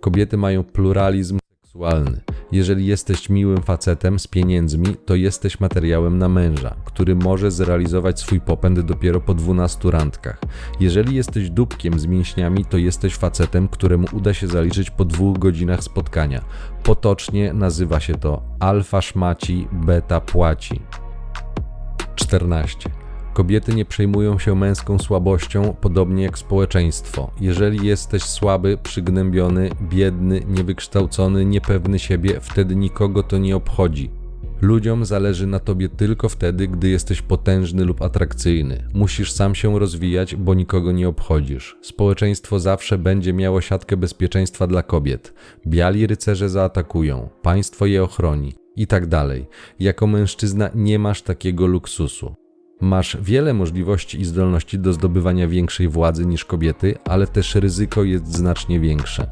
Kobiety mają pluralizm seksualny. Jeżeli jesteś miłym facetem z pieniędzmi, to jesteś materiałem na męża, który może zrealizować swój popęd dopiero po 12 randkach. Jeżeli jesteś dupkiem z mięśniami, to jesteś facetem, któremu uda się zaliczyć po dwóch godzinach spotkania. Potocznie nazywa się to alfa szmaci, beta płaci. 14. Kobiety nie przejmują się męską słabością, podobnie jak społeczeństwo. Jeżeli jesteś słaby, przygnębiony, biedny, niewykształcony, niepewny siebie, wtedy nikogo to nie obchodzi. Ludziom zależy na tobie tylko wtedy, gdy jesteś potężny lub atrakcyjny. Musisz sam się rozwijać, bo nikogo nie obchodzisz. Społeczeństwo zawsze będzie miało siatkę bezpieczeństwa dla kobiet. Biali rycerze zaatakują, państwo je ochroni i tak dalej. Jako mężczyzna nie masz takiego luksusu. Masz wiele możliwości i zdolności do zdobywania większej władzy niż kobiety, ale też ryzyko jest znacznie większe.